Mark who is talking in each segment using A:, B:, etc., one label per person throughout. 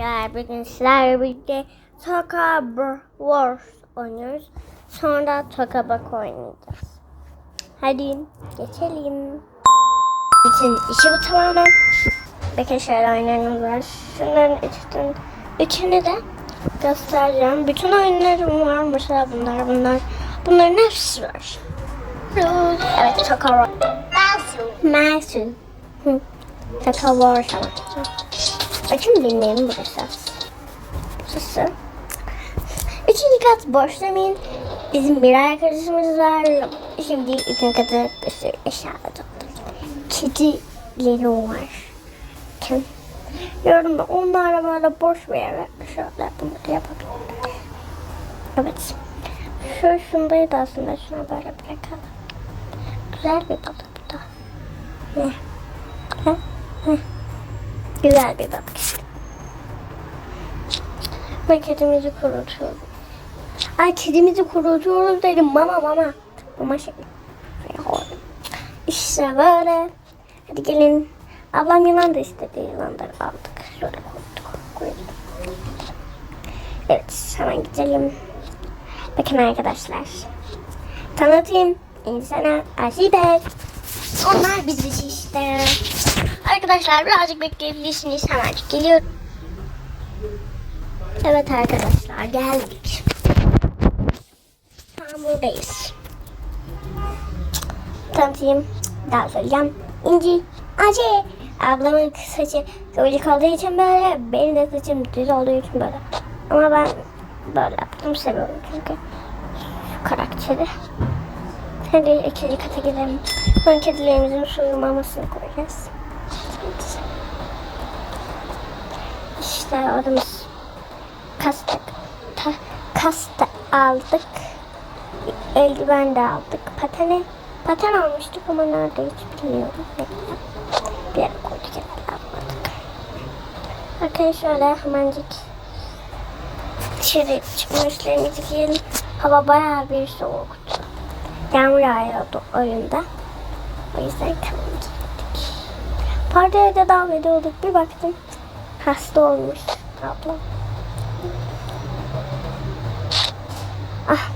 A: arkadaşlar. Bugün sizlerle birlikte Toka Wars oynuyoruz. Sonra Toka Bak oynayacağız. Hadi geçelim. Bütün işi bu tamamen. Bakın şöyle oyunlarımız var. Şunların üçünün, üçünü de göstereceğim. Bütün oyunlarım var. Mesela bunlar bunlar. Bunların hepsi var. Evet Toka Wars. Masu. Hı. Toka Wars anlatacağım. Bakın benim burası. Burası. Üçüncü kat boş demeyin. Bizim bir arkadaşımız var. Şimdi üçüncü katı bir sürü eşya. Kedileri var. Bakın. Gördüm de onlarla böyle boş bir yere şöyle bunları yapabilirim. Evet. Şu şundaydı aslında. Şuna böyle bırakalım. Güzel bir balık bu da. Ne? Hı? Hı. Güzel bir işte. Ben kedimizi kurutuyorum. Ay kedimizi kurutuyoruz dedim mama mama. Mama şey. İşte böyle. Hadi gelin. Ablam yılan da istedi. Yılanları aldık. Şöyle koyduk. koyduk. Evet hemen gidelim. Bakın arkadaşlar. Tanıtayım. İnsana Aşibek. Onlar bizi işte. Arkadaşlar birazcık bekleyebilirsiniz. Hemen geliyor. Evet arkadaşlar geldik. An buradayız. Tanıtayım. Daha söyleyeceğim. İnci. Acı. Ablamın saçı kıvırcık olduğu için böyle. Benim de saçım düz olduğu için böyle. Ama ben böyle yaptım seviyorum çünkü. Karakteri. Hadi ikinci kata gidelim. Son kedilerimizin suyu mamasını koyacağız. İşte odamız kastık. Ta, kasta aldık. Eldiven de aldık. Patene paten almıştık ama nerede hiç bilmiyorum. Bir yere koyduk herhalde almadık. Bakın şöyle hemencik dışarı çıkma giyelim. Hava bayağı bir soğuktu. Yağmur yağıyordu oyunda. O yüzden giydik. Partiye de devam ediyorduk. Bir baktım hasta olmuş ablam. Ah.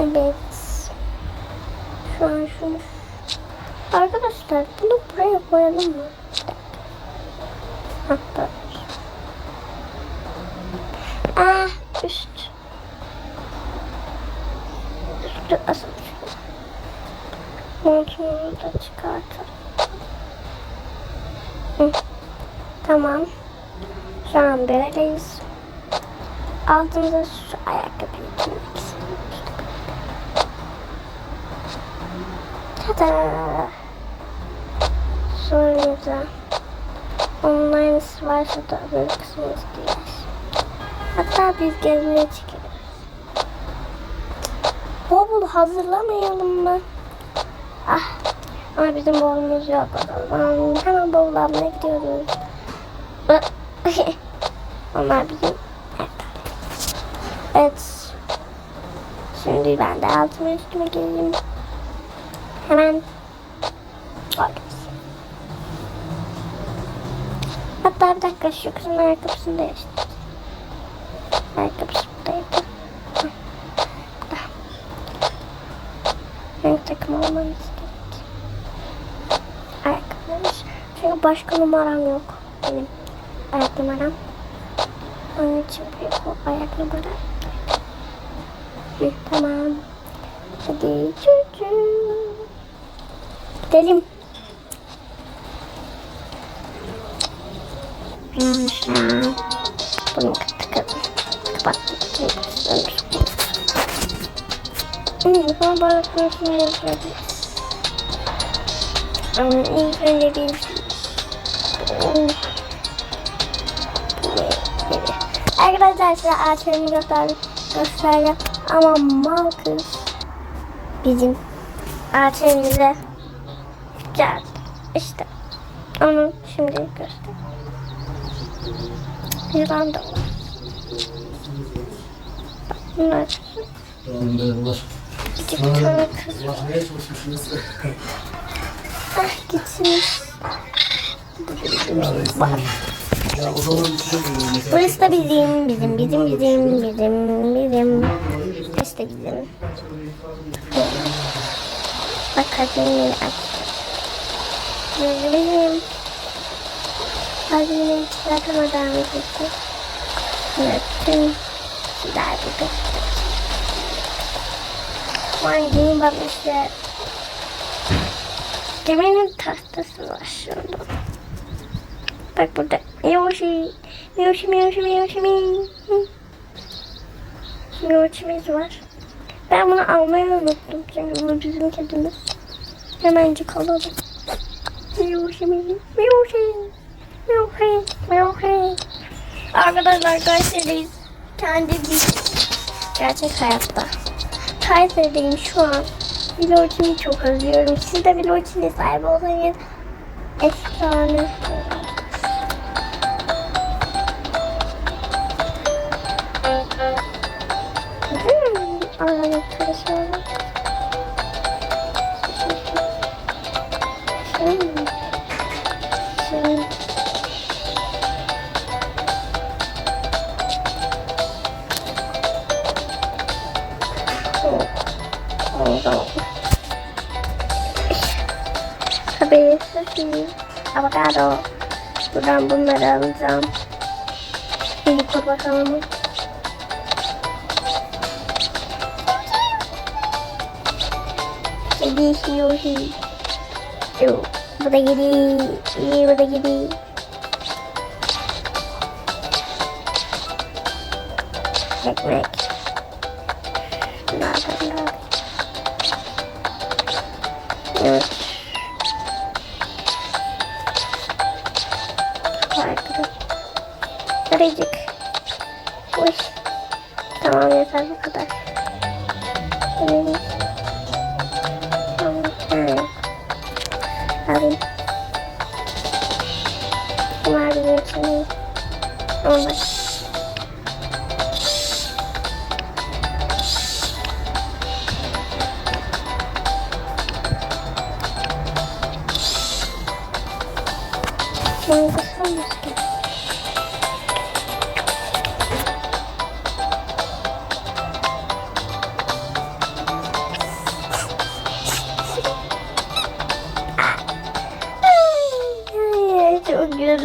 A: Evet. Şu an şunu... Arkadaşlar bunu buraya koyalım mı? Bir Ah üst. Üstü asıl. Montumuzu da çıkartalım. Tamam. Şu an böyleyiz. Altımıza şu ayakkabıyı giymek istiyorum. Tada! Sonra da aynısı varsa da öbür kısmını giyeriz. Hatta biz gezmeye çıkıyoruz. Bavul hazırlamayalım mı? Ah, ama bizim bavulumuz yok. Hemen bavul almaya gidiyoruz. Onlar bizim evet. evet. Şimdi ben de altıma üstüme geleyim. Hemen. Hatta bir dakika şu kızın ayakkabısını değiştirdim. Ayakkabısı buradaydı. Renk takım olmanız gerek. Ayakkabılarımız. Çünkü başka numaram yok. Benim ayak numaram. Onun için bu ayak numaram. Hı, tamam. Hadi çocuğum. Gidelim. Hmm, sonra balıkların şunu yapabiliriz. Ama ilk önce bir Arkadaşlar size ağaçlarını gösterdim. Göstereceğim. Ama mal kız bizim ağaçlarımızı geldi. İşte onu şimdi göster. Yılan da bunlar
B: Onlar.
A: küçük tane kız. Ah git. gidebilirsiniz. Burası da bizim, bizim, bizim, bizim, bizim, bizim. Burası da bizim. Bak kalbimi aç. Bizim. Kalbimi çıkartamadan gitti. Bütün güzel bir kız. Manginin babası. Geminin tahtası var şurada. Bak burada. Miyoshi, Miyoshi, Miyoshi, Miyoshi. Miyoshimiz var. Ben bunu almayı unuttum. Çünkü bu bizim kedimiz. Hemencik alalım. Miyoshi, Miyoshi. Miyoshi, Miyoshi. Arkadaşlar Kayseri'deyiz. Kendi bir gerçek hayatta. Kayseri'deyim şu an. Vlog'umu çok özlüyorum. Siz de vlog'un sahibi olsanız efsane. Buradan bunları alacağım. Bir koy bakalım. Kedi. Yo, bu da kedi. Bu da kedi. Ekmek. Tamam yeter bu kadar. Evet. Tamam. Ha. Alayım. Bunlar benim için iyi. Onlar.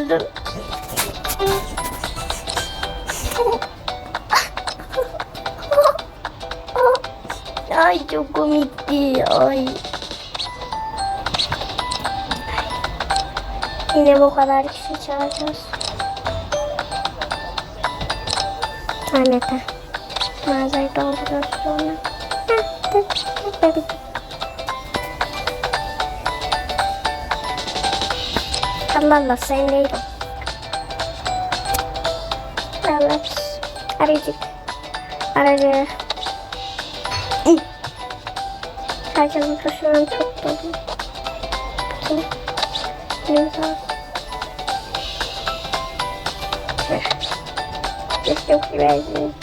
A: Güldüm. Ay çok komikti. Ay. Yine bu kadar kişi çağıracağız. Tamam yeter. Mağazayı dolduruyoruz sonra. Allah Allah sen neydi? Evet. Arayacak. Aracı. Herkesin taşıyan çok dolu. Bakayım. Neyse. Just yok verdim.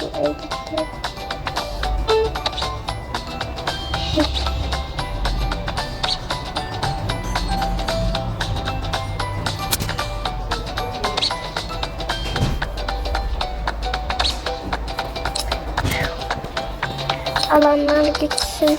A: Alanlar gitsin.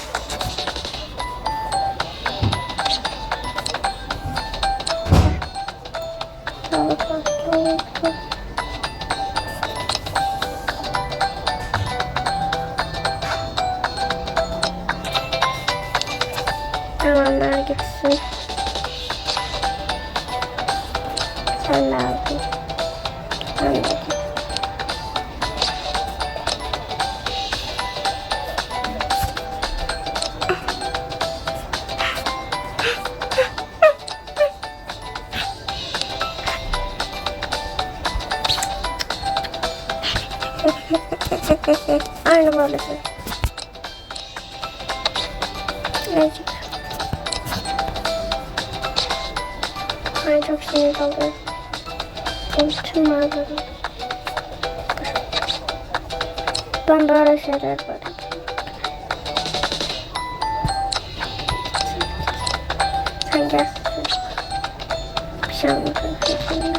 A: Aynı babası. Birazcık. Ay çok sinir oldum. Benim tüm mağazarım. Ben böyle şeyler yaparım. Sen gel. Akşam kıyafetinde.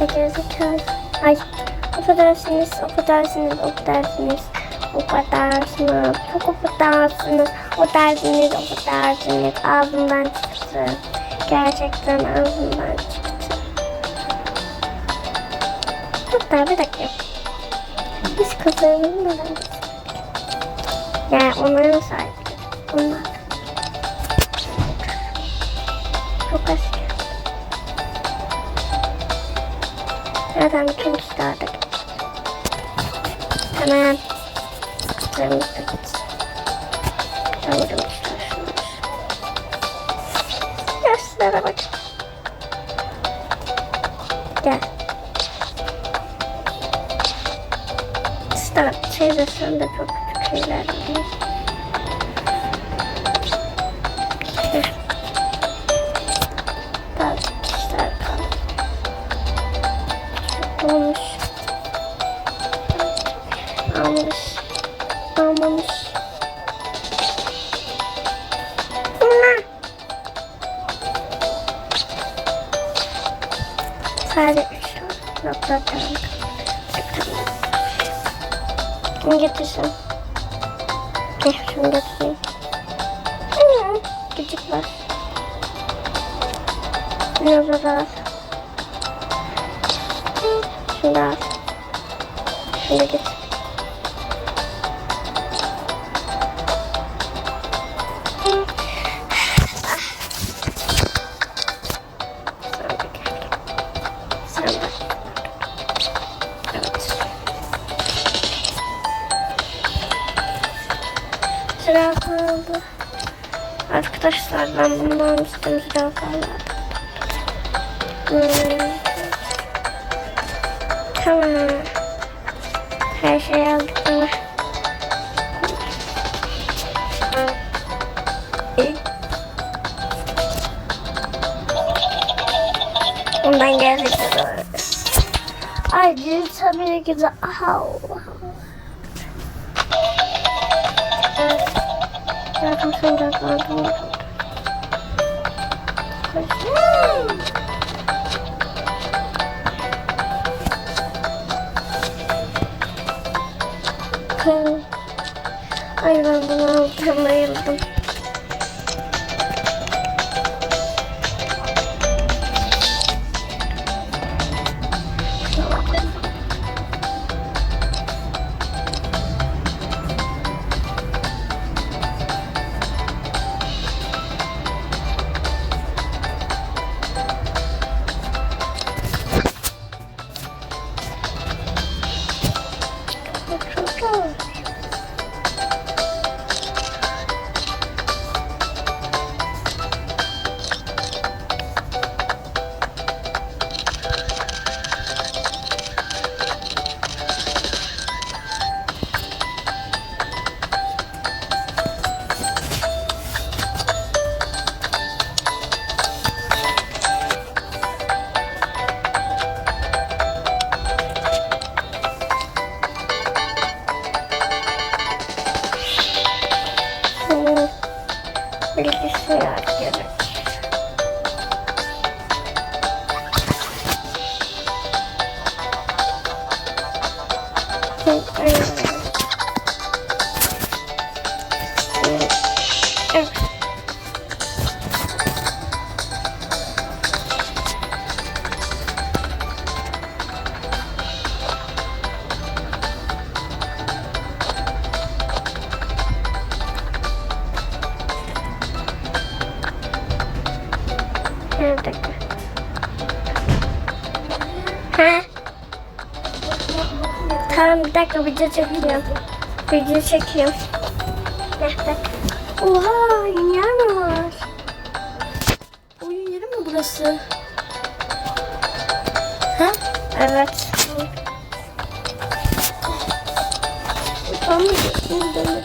A: Ne gerizekalı. Ay. Affedersiniz, affedersiniz, affedersiniz. Affedersiniz, çok affedersiniz. Affedersiniz, affedersiniz. Ağzımdan çıktı. Gerçekten ağzımdan çıktı. Hatta bir dakika. Kızlarımızın neden Yani onların sahibi. Onlar. Çok eski. Zaten bütün da gitsin. Sanırım kişiler şunlar. Yaşlılara bak. Gel. Start çevresinde çok küçük şeyler var. Sen de gel. Sen de. Evet. Sıra kaldı. Arkadaşlar ben bunu almıştım sıra kaldı. Hmm. Tamam. Her şeyi aldık mı? Ondan geldik de doğru. Ay dil tabii ki de. Au. Zaten sonra kaldım. Ay ben bunu bayıldım. Bilgisayar Ha? Tamam bir dakika video çekiyorum. Video çekiyorum. Bir dakika. Oha yeni yer mi var?
B: Oyun yeri mi burası?
A: Ha? Evet.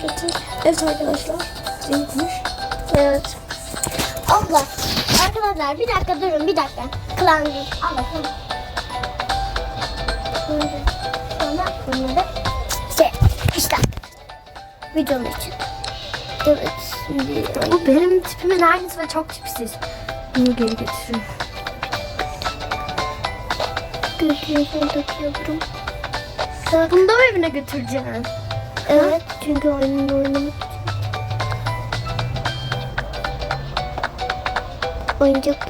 B: Getir. Evet arkadaşlar. Zeynep'miş.
A: Evet. Abla. Arkadaşlar bir dakika durun bir dakika. Klan değil. Tamam. Şimdi sonra bunları şey işte videonun için. Evet şimdi
B: Bu benim tipimin aynısı ve çok tipsiz. Bunu geri getireyim.
A: Gözlüğümü takıyorum.
B: Bunu da mı evine götüreceksin?
A: Evet çünkü oyunun oynamak için. Oyuncak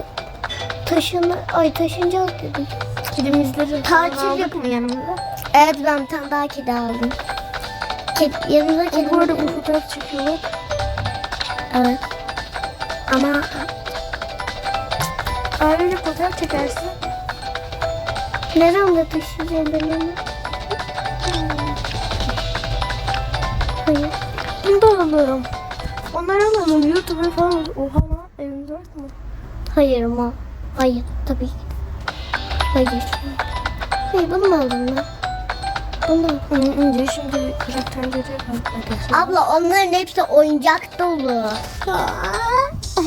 A: taşını, ay taşınacağız dedim.
B: Kedimizleri
A: Tatil
B: aldık
A: yap-
B: mı yanımıza?
A: Evet ben bir tane daha kedi aldım. Kedi, yanımda kedi
B: Bu arada bu fotoğraf çekiyor.
A: Evet. Ama
B: Aileyle fotoğraf çekersin.
A: neremde taşıyacağım ben onu? Hayır.
B: Bunu da alalım. Onları alalım. YouTube'a falan. Oha lan evimiz var mı?
A: Hayır ama. Hayır tabii ki. Hayır. Hayır bunu mu aldın lan? Bunu.
B: Önce şimdi karakterleri.
A: Abla onların hepsi oyuncak dolu.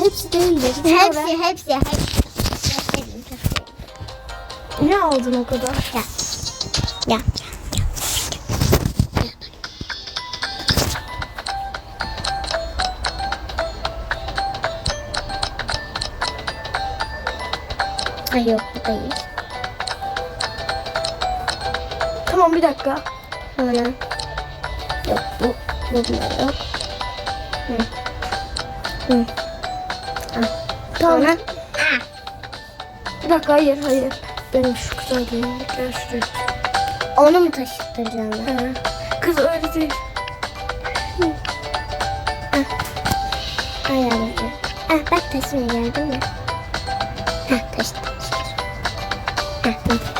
B: Hepsi değildir.
A: Hepsi, hepsi, hepsi.
B: Ne aldın o kadar?
A: Ya. Ya. Ay yok bu değil.
B: Tamam bir dakika.
A: Sonra. Yok bu. Bu da yok. Hı. Hı. Ah.
B: Tamam.
A: Sonra.
B: Bir dakika hayır hayır. Benim şu güzel gelinlikler şuraya.
A: Onu mu taşıttıracağım ben?
B: He. Kız öyle değil.
A: Ay yavrum. Ah bak taşımaya geldim ya. Hah taşıdım. Hah.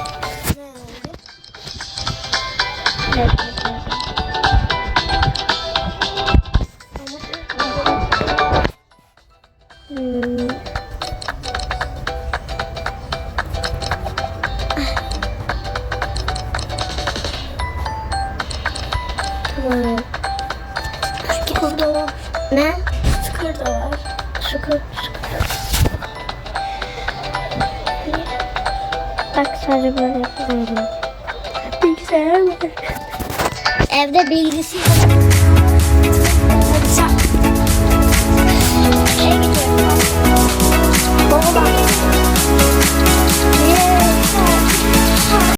A: Ne?
B: Çukur da var.
A: Şükür, şükür. Bak sadece böyle yapıyorum.
B: Bilgisayar var.
A: Evde bilgisayar